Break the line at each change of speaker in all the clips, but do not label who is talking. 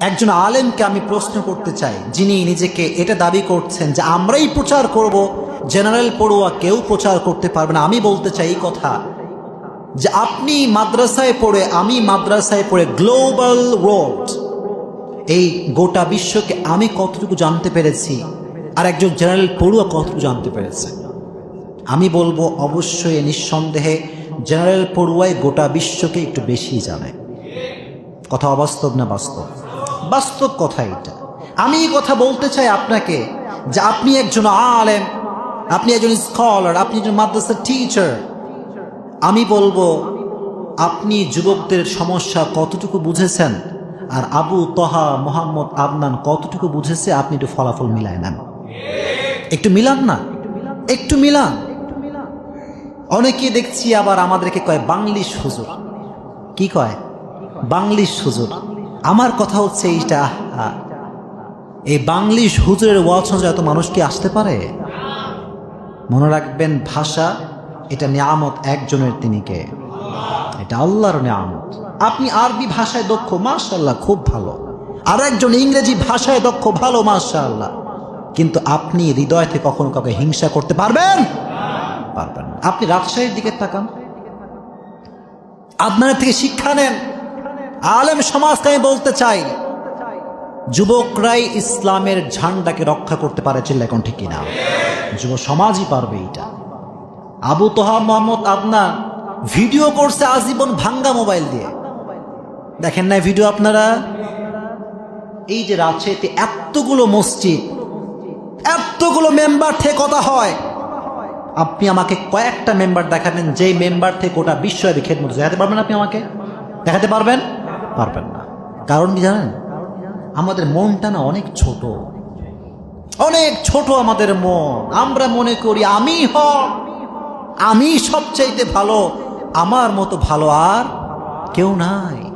একজন আলেমকে আমি প্রশ্ন করতে চাই, যিনি নিজেকে এটা দাবি করছেন যে আমরাই প্রচার করব, জেনারেল পড়ুয়া কেউ প্রচার করতে পারবে না। আমি বলতে চাই এই কথা যে আপনি মাদ্রাসায় পড়ে, আমি মাদ্রাসায় পড়ে গ্লোবাল ওয়ার্ল্ড, এই গোটা বিশ্বকে আমি কতটুকু জানতে পেরেছি আর একজন জেনারেল পড়ুয়া কতটুকু জানতে পেরেছে? আমি বলব অবশ্যই নিঃসন্দেহে জেনারেল পড়ুয়ায় গোটা বিশ্বকে একটু বেশি জানে। কথা অবাস্তব না বাস্তব? বাস্তব কথা এটা। আমি এই কথা বলতে চাই আপনাকে যে আপনি একজন আলেম, আপনি একজন স্কলার আপনি একজন মাদ্রাসার টিচার আমি বলব, আপনি যুবকদের সমস্যা কতটুকু বুঝেছেন? আর আবু তহা মোহাম্মদ আদনান কতটুকু বুঝেছে? আপনি একটু ফলাফল মিলায় নেন। একটু মিলান না? একটু মিলান। অনেকে দেখছি আবার আমাদেরকে কয়, বাংলিশ হুজুর। কি কয়? বাংলিশ হুজুর। আমার কথা হচ্ছে এইটা এই বাংলিশ হুজুরের ওয়াজ শুনলে এত মানুষ কি আসতে পারে? মনে রাখবেন, ভাষা, এটা নিয়ামত একজনের তিনি কে? এটা আল্লাহর নিয়ামত। আপনি আরবি ভাষায় দক্ষ মাশাল্লাহ খুব ভালো। আর একজন ইংরেজি ভাষায় দক্ষ, ভালো মাশাল্লাহ কিন্তু আপনি হৃদয় থেকে কখনো কাউকে হিংসা করতে পারবেন? পারবেন আপনি রাজশাহীর দিকে তাকান। আপনার থেকে শিক্ষা নেন। আলেম সমাজকে আমি বলতে চাই, যুবকরাই ইসলামের ঝান্ডাকে রক্ষা করতে পারে চিল্লা এখন ঠিক কিনা? যুব সমাজই পারবে এটা আবু তোহা, মোহাম্মদ আদনান ভিডিও করছে আজীবন ভাঙ্গা মোবাইল দিয়ে। দেখেন না ভিডিও আপনারা? এই যে রাজশাহীতে এতগুলো মসজিদ, এতগুলো মেম্বার থেকে কথা হয়। আপনি আমাকে কয়েকটা মেম্বার দেখাবেন, যেই মেম্বার থেকে গোটা বিশ্বব্যাপী খেদমত দেখাতে পারবেন আপনি আমাকে? দেখাতে পারবেন? পারবেন না। কারণ কি জানেন? আমাদের মনটা না অনেক ছোট। অনেক ছোট আমাদের মন। আমরা মনে করি, আমি হ, আমি সবচাইতে ভালো, আমার মতো ভালো আর কেউ নাই।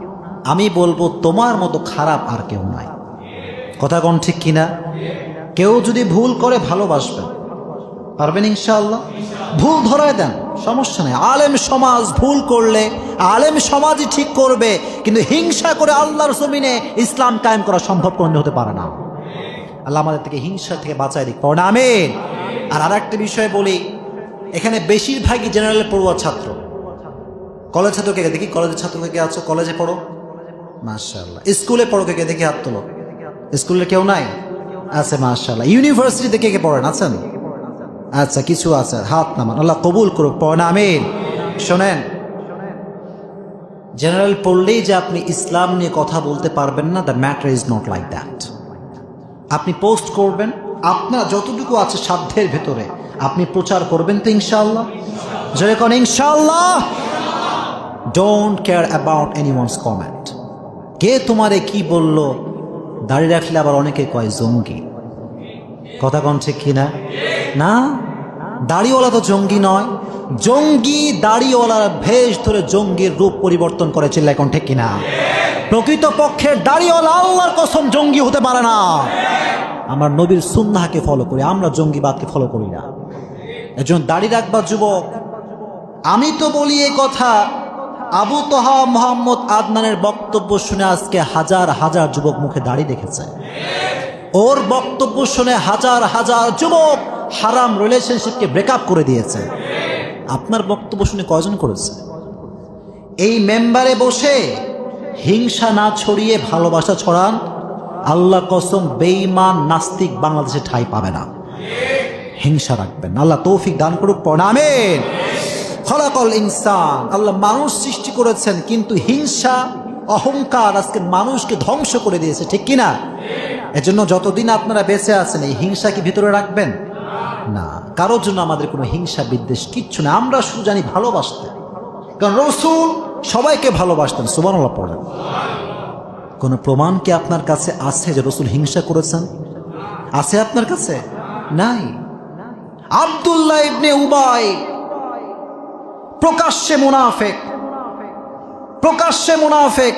আমি বলব, তোমার মতো খারাপ আর কেউ নাই। কথা কোন ঠিক কিনা? কেউ যদি ভুল করে ভালোবাসবেন পারবেন ইনশাআল্লাহ? ভুল ধরায় দেন, সমস্যা নেই। আলেম সমাজ ভুল করলে, আলেম সমাজই ঠিক করবে, কিন্তু হিংসা করে আল্লাহর জমিনে ইসলাম কায়েম করা সম্ভব কোনো হতে পারে না। আল্লাহ আমাদের থেকে হিংসা থেকে বাঁচায় দিক পড়ে আমিন। আর আর একটা বিষয় বলি, এখানে বেশিরভাগই জেনারেল পড়ুয়া ছাত্র। কলেজ ছাত্র কে দেখি, কলেজের ছাত্র কে আছো? কলেজে পড়ো? মাশাআল্লাহ। স্কুলে পড়ো কে? দেখি হাত তোলো। স্কুলে কেউ নাই? আছে, মাশাআল্লাহ। ইউনিভার্সিটিতে কে কে পড়েন? আছেন? আচ্ছা কিছু আছে। হাত নামান। আল্লাহ কবুল করুক, পড়েন, আমিন। শোনেন জেনারেল পড়লেই যে আপনি ইসলাম নিয়ে কথা বলতে পারবেন না the matter is not like that আপনি পোস্ট করবেন, আপনার যতটুকু আছে সাধ্যের ভেতরে, আপনি প্রচার করবেন তো ইনশাল্লাহ কোন ইনশাল্লাহ don't care about any one's comment কে তোমারে কি বলল? দাঁড়িয়ে রাখলে আবার অনেকে কয়, জঙ্গি। কথা কন ঠিক কিনা? না? দাড়িওয়ালা তো জঙ্গি নয়। জঙ্গি দাড়িওয়ালার ভেষ ধরে জঙ্গির রূপ পরিবর্তন করেছিল এখন ঠিক কিনা? প্রকৃত পক্ষের দাড়িওয়ালা আল্লাহর কসম জঙ্গি হতে পারে না। আমার নবীর সুন্নাহকে ফলো করি, আমরা জঙ্গিবাদকে ফলো করি না। একজন দাড়ি রাখবা যুবক, আমি তো বলি এই কথা, আবু তোহা মোহাম্মদ আদনানের বক্তব্য শুনে আজকে হাজার হাজার যুবক মুখে দাড়ি দেখেছে। ওর বক্তব্য শুনে হাজার হাজার যুবক হারাম রিলেশনশিপকে ব্রেকআপ করে দিয়েছে। আপনার বক্তব্য শুনে কয়জন করেছে? এই মেম্বারে বসে হিংসা না ছড়িয়ে ভালোবাসা ছড়ান আল্লাহ কসম বেঈমান নাস্তিক বাংলাদেশে ঠাই পাবে না। হিংসা রাখবেন। আল্লাহ তৌফিক দান করুক প্রণামেন খলাকল ইনসান। আল্লাহ মানুষ সৃষ্টি করেছেন, কিন্তু হিংসা, অহংকার আজকে মানুষকে ধ্বংস করে দিয়েছে, ঠিক কিনা? এজন্য যতদিন আপনারা বেঁচে আছেন, এই হিংসা কি ভিতরে রাখবেন। না, কারোর জন্য আমাদের কোনো হিংসা, বিদ্বেষ কিচ্ছু না। আমরা শুধু জানি ভালোবাসতে। কারণ রসুল সবাইকে ভালোবাসতেন সুবানাল্লাহ পড়েন। কোনো প্রমাণ কি আপনার কাছে আছে যে রসুল হিংসা করেছেন? আছে আপনার কাছে? নাই। আবদুল্লাহ ইবনে উবাই প্রকাশ্যে মুনাফেক প্রকাশ্যে মুনাফেক।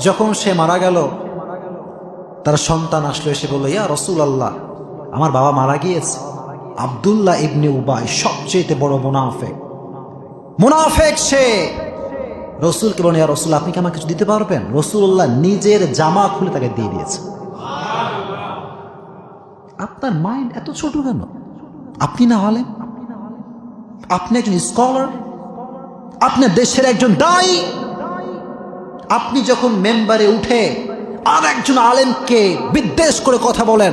যখন সে মারা গেল, তার সন্তান আসলো, এসে বলল, ইয়া রসুল আল্লাহ আমার বাবা মারা গিয়েছে। আবদুল্লাহ ইবনে উবাই সবচেয়ে বড় মুনাফেক। মুনাফেক সে। রসুলকে বলেন রসুল, আপনি কি আমাকে কিছু দিতে পারবেন? রসুল্লাহ নিজের জামা খুলে তাকে দিয়ে দিয়েছে। আপনার মাইন্ড এত ছোট কেন? আপনি না হলেন আপনি একজন স্কলার? আপনার দেশের একজন দায়ী? আপনি যখন মেম্বারে উঠে আর একজন আলেমকে বিদ্বেষ করে কথা বলেন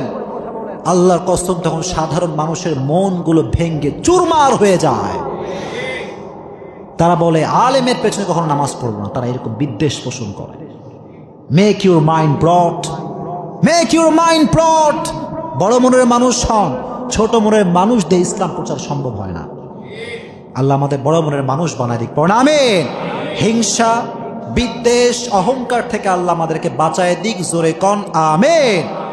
আল্লাহর কসম তখন সাধারণ মানুষের মনগুলো ভেঙ্গে চুরমার হয়ে যায়। তারা বলে, আলেমের পেছনে কখনো নামাজ পড়ব না। তারা এরকম বিদ্বেষ পোষণ করে। Make your mind broad make your mind broad বড় মনের মানুষ হন, ছোট মনের মানুষ দিয়ে ইসলাম প্রচার সম্ভব হয় না। আল্লাহ আমাদের বড় মনের মানুষ বানায় দিক। আমিন। হিংসা, বিদ্বেষ, অহংকার থেকে আল্লাহ আমাদেরকে বাঁচায় দিক। জোরে কন, আমেন।